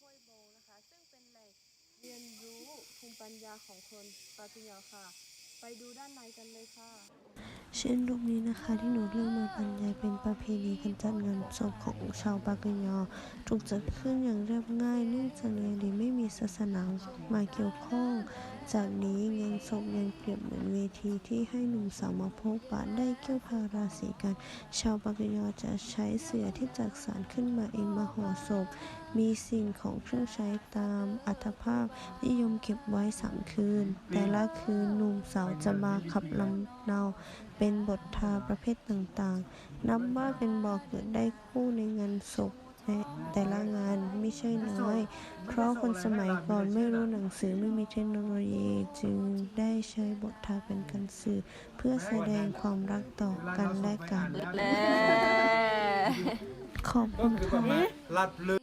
ห้วยโบนะคะ ซึ่งเป็นแหล่งเรียนรู้ภูมิปัญญาของคนปาติยอค่ะ ไปดูด้านในกันเลยค่ะ เช่นรูปนี้นะคะที่หนูเลือกมาบรรยายเป็นประเพณีการจัดงานศพของชาวปากกยอถูกจัดขึ้นอย่างเรียบง่ายเนื่องจากในอดีตไม่มีศาสนามาเกี่ยวข้อง จากนี้งานศพยังเปรียบเหมือนเวทีที่ให้หนุ่มสาวมาพบปะได้เกี่ยวพาราศีกัน ชาวปากกยอจะใช้เสือที่จักสานขึ้นมาเองมาห่อศพ มีสิ่งของเครื่องใช้ตามอัตภาพนิยมเก็บไว้สามคืน แต่ละคืนหนุ่มสาวจะมาขับลำเนาเป็นบททาประเภทต่างๆ นับว่าเป็นบ่อเกิดได้คู่ในงานศพ และแต่ละงานไม่ใช่น้อย เพราะคนสมัยก่อนไม่รู้หนังสือไม่มีเทคโนโลยีจึงได้ใช้บททาเป็นการสื่อ เพื่อแสดงความรักต่อกันและกันแน่ขอบคุณค่ะ ลัดลึก